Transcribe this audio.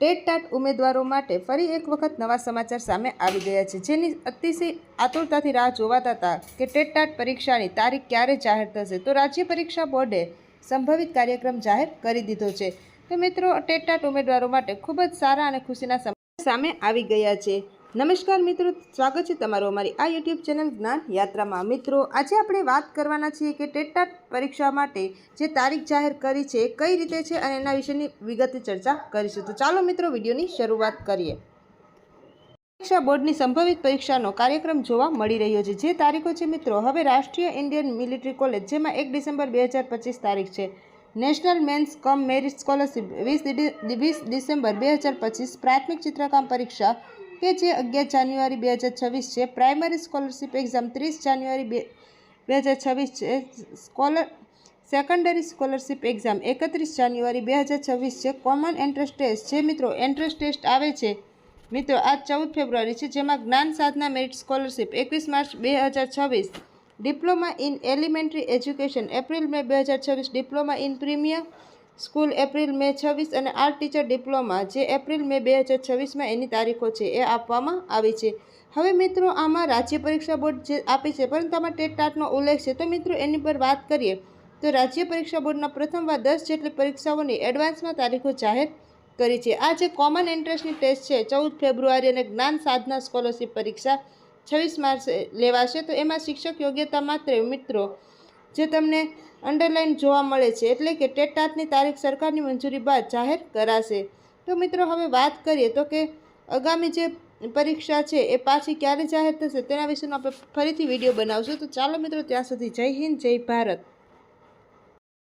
TET TAT ઉમેદવારો માટે ફરી એક વખત નવા સમાચાર સામે આવી ગયા છે, જેની અતિશય આતુરતાથી રાહ જોવાતા હતા કે ટેટ ટાટ પરીક્ષાની તારીખ ક્યારે જાહેર થશે. તો રાજ્ય પરીક્ષા બોર્ડે સંભવિત કાર્યક્રમ જાહેર કરી દીધો છે. તો મિત્રો, ટેટ ટાટ ઉમેદવારો માટે ખૂબ જ સારા અને ખુશીના સામે આવી ગયા છે. નમસ્કાર મિત્રો, સ્વાગત છે તમારું અમારી આ યુટ્યુબ ચેનલ જ્ઞાન યાત્રામાં. મિત્રો, આજે આપણે વાત કરવાના છીએ કે ટેટાટ પરીક્ષા માટે જે તારીખ જાહેર કરી છે, કઈ રીતે છે અને એના વિશેની વિગતે ચર્ચા કરીશું. તો ચાલો મિત્રો, વિડીયોની શરૂઆત કરીએ. પરીક્ષા બોર્ડની સંભવિત પરીક્ષાનો કાર્યક્રમ જોવા મળી રહ્યો છે. જે તારીખો છે મિત્રો, હવે રાષ્ટ્રીય ઇન્ડિયન મિલિટરી કોલેજ, જેમાં એક ડિસેમ્બર બે તારીખ છે. National means cum merit scholarship, વીસ વીસ ડિસેમ્બર બે પ્રાથમિક ચિત્રકામ પરીક્ષા કે જે અગિયાર જાન્યુઆરી બે હજાર છવ્વીસ છે, પ્રાઇમરી સ્કોલરશિપ એક્ઝામ ત્રીસ જાન્યુઆરી બે બે હજાર છવ્વીસ છે, સ્કોલર, સેકન્ડરી સ્કોલરશિપ એક્ઝામ એકત્રીસ જાન્યુઆરી બે હજાર છવ્વીસ છે, કોમન એન્ટ્રન્સ ટેસ્ટ જે મિત્રો, એન્ટ્રન્સ ટેસ્ટ આવે છે. મિત્રો આ ચૌદ ફેબ્રુઆરી છે, જેમાં જ્ઞાન સાધના મેરિટ સ્કોલરશિપ એકવીસ માર્ચ બે હજાર છવ્વીસ, diploma in elementary education April, May બે હજાર છવ્વીસ, diploma in premier school April, May છવ્વીસ અને આર્ટ ટીચર ડિપ્લોમા જે એપ્રિલ, મે બે હજાર છવ્વીસમાં એની તારીખો છે એ આપવામાં આવી છે. હવે મિત્રો, આમાં રાજ્ય પરીક્ષા બોર્ડ જે આપી છે, પરંતુ આમાં ટેટ ટાટનો ઉલ્લેખ છે. તો મિત્રો, એની પર વાત કરીએ, તો રાજ્ય પરીક્ષા બોર્ડના પ્રથમવાર દસ જેટલી પરીક્ષાઓની એડવાન્સમાં તારીખો જાહેર કરી છે. આ જે કોમન એન્ટ્રન્સની ટેસ્ટ છે, ચૌદ ફેબ્રુઆરી અને જ્ઞાન સાધના સ્કોલરશિપ પરીક્ષા છવ્વીસ માર્ચે લેવાશે. તો એમાં શિક્ષક યોગ્યતા માત્ર મિત્રો જે તમને અંડરલાઇન જોવા મળે છે. એટલે કે ટેટ ટાટની તારીખ સરકારની મંજૂરી બાદ જાહેર કરાશે. તો મિત્રો, હવે વાત કરીએ તો કે આગામી જે પરીક્ષા છે એ પાછી ક્યારે જાહેર થશે તેના વિશેનો આપણે ફરીથી વીડિયો બનાવશું. તો ચાલો મિત્રો, ત્યાં સુધી જય હિન્દ, જય ભારત.